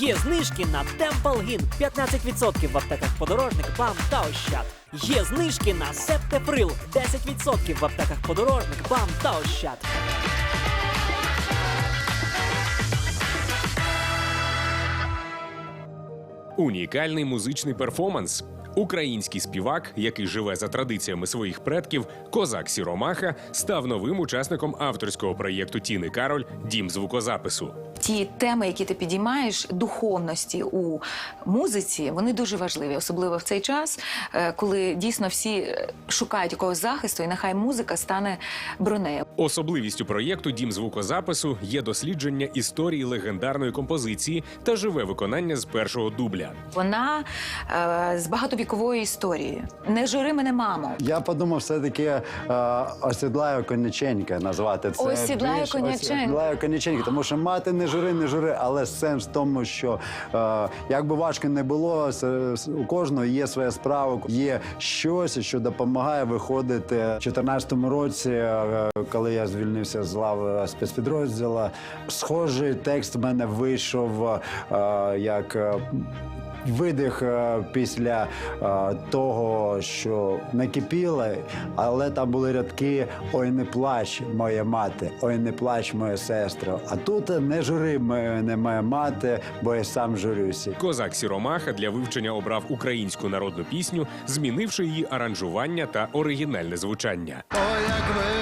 Є знижки на Темпалгін 15% в аптеках подорожник, бам та ощад. Є знижки на Септеприл 10% в аптеках подорожник, бам та ощад. Унікальний музичний перформанс. Український співак, який живе за традиціями своїх предків, козак Сіромаха, став новим учасником авторського проєкту Тіни Кароль Дім звукозапису. Ті теми, які ти підіймаєш, духовності у музиці, вони дуже важливі, особливо в цей час, е, коли дійсно всі шукають якогось захисту, і нехай музика стане бронею. Особливістю проєкту Дім звукозапису є дослідження історії легендарної композиції та живе виконання з першого дубля. Вона е, з багатовіковою історією. Не жури мене, мамо. Я подумав, все-таки е, осідлаю коняченька назвати це. Осідлаю більш коняченька. Осідлаю коняченька, тому що мати не жури, не жури, але сенс в тому, що е, як би важко не було, у кожного є своя справа, є щось, що допомагає виходити. У 2014 році, е, коли я звільнився з лав спецпідрозділу, схожий текст в мене вийшов е, як. е, Видих е, після е, того, що накипіло, але там були рядки Ой, не плач, моя мати, ой, не плач, моя сестра. А тут не жури мене, моя мати, бо я сам журюся. Козак Сіромаха для вивчення обрав українську народну пісню, змінивши її аранжування та оригінальне звучання. Ой, як вийду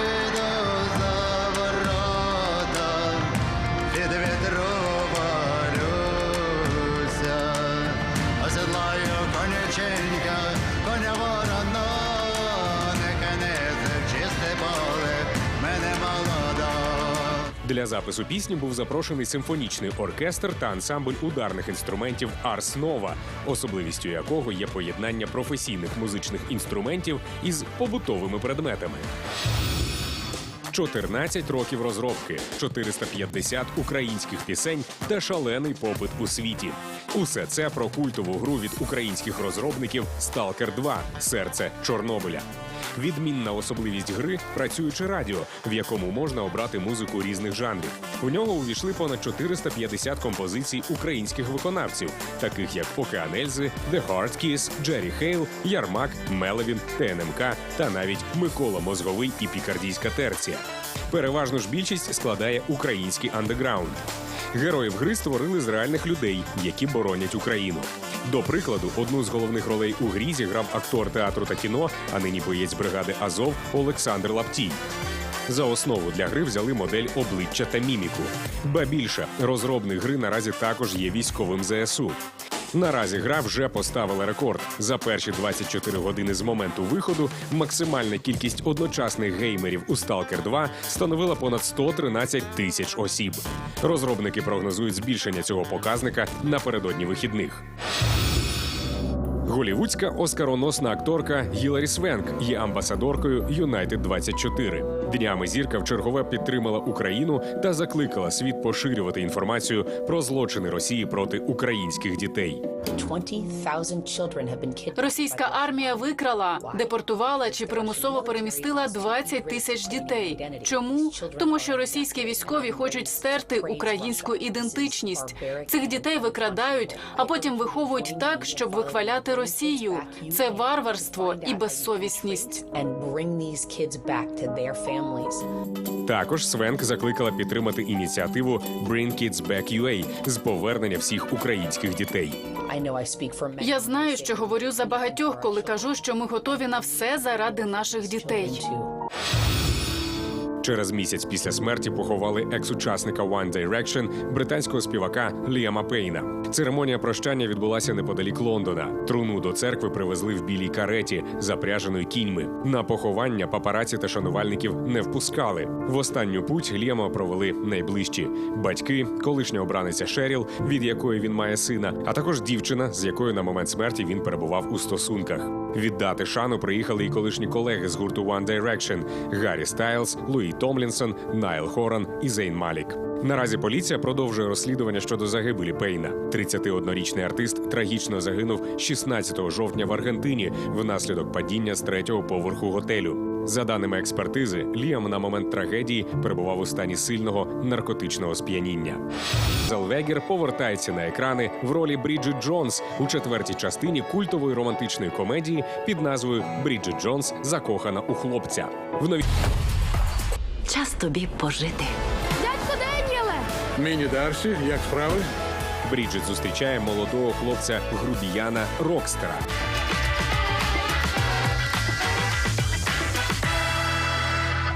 Для запису пісні був запрошений симфонічний оркестр та ансамбль ударних інструментів Арс Нова, особливістю якого є поєднання професійних музичних інструментів із побутовими предметами. 14 років розробки, 450 українських пісень та шалений попит у світі. Усе це про культову гру від українських розробників Stalker 2 Серце Чорнобиля. Відмінна особливість гри працююче радіо, в якому можна обрати музику різних жанрів. У нього увійшли понад 450 композицій українських виконавців, таких як Океан Ельзи, The Hard Kiss, Джері Хейл, Ярмак, Мелевін, ТНМК та навіть Микола Мозговий і Пікардійська терція. Переважну ж більшість складає український андеграунд. Героїв гри створили з реальних людей, які боронять Україну. До прикладу, одну з головних ролей у грі зіграв актор театру та кіно, а нині боєць бригади Азов Олександр Лаптій. За основу для гри взяли модель обличчя та міміку. Ба більше, розробник гри наразі також є військовим ЗСУ. Наразі гра вже поставила рекорд. За перші 24 години з моменту виходу максимальна кількість одночасних геймерів у Stalker 2 становила понад 113 тисяч осіб. Розробники прогнозують збільшення цього показника напередодні вихідних. Голівудська оскароносна акторка Гіларі Свенк є амбасадоркою United 24 Днями зірка вчергове підтримала Україну та закликала світ поширювати інформацію про злочини Росії проти українських дітей. 20,000 children have. Російська армія викрала, депортувала чи примусово перемістила 20 тисяч дітей. Чому? Тому що російські військові хочуть стерти українську ідентичність. Цих дітей викрадають, а потім виховують так, щоб вихваляти Росію. Це варварство і безсовісність. Також Свенк закликала підтримати ініціативу Bring Kids Back UA з повернення всіх українських дітей. Я знаю, що говорю за багатьох, коли кажу, що ми готові на все заради наших дітей. Через місяць після смерті поховали екс-учасника One Direction, британського співака Ліама Пейна. Церемонія прощання відбулася неподалік Лондона. Труну до церкви привезли в білій кареті, запряженої кіньми. На поховання папараці та шанувальників не впускали. В останню путь Ліама провели найближчі батьки, колишня обраниця Шеріл, від якої він має сина, а також дівчина, з якою на момент смерті він перебував у стосунках. Віддати шану приїхали і колишні колеги з гурту One Direction – Гаррі Стайлз, Луї Томлінсон, Найл Хоран і Зейн Малік. Наразі поліція продовжує розслідування щодо загибелі Пейна. 31-річний артист трагічно загинув 16 жовтня в Аргентині внаслідок падіння з третього поверху готелю. За даними експертизи, Ліам на момент трагедії перебував у стані сильного наркотичного сп'яніння. Зелвегер повертається на екрани в ролі Бріджит Джонс у четвертій частині культової романтичної комедії під назвою Бріджит Джонс закохана у хлопця. В новій Час тобі пожити. Міні Дарсі, як справи? Бріджит зустрічає молодого хлопця грубіяна Рокстера.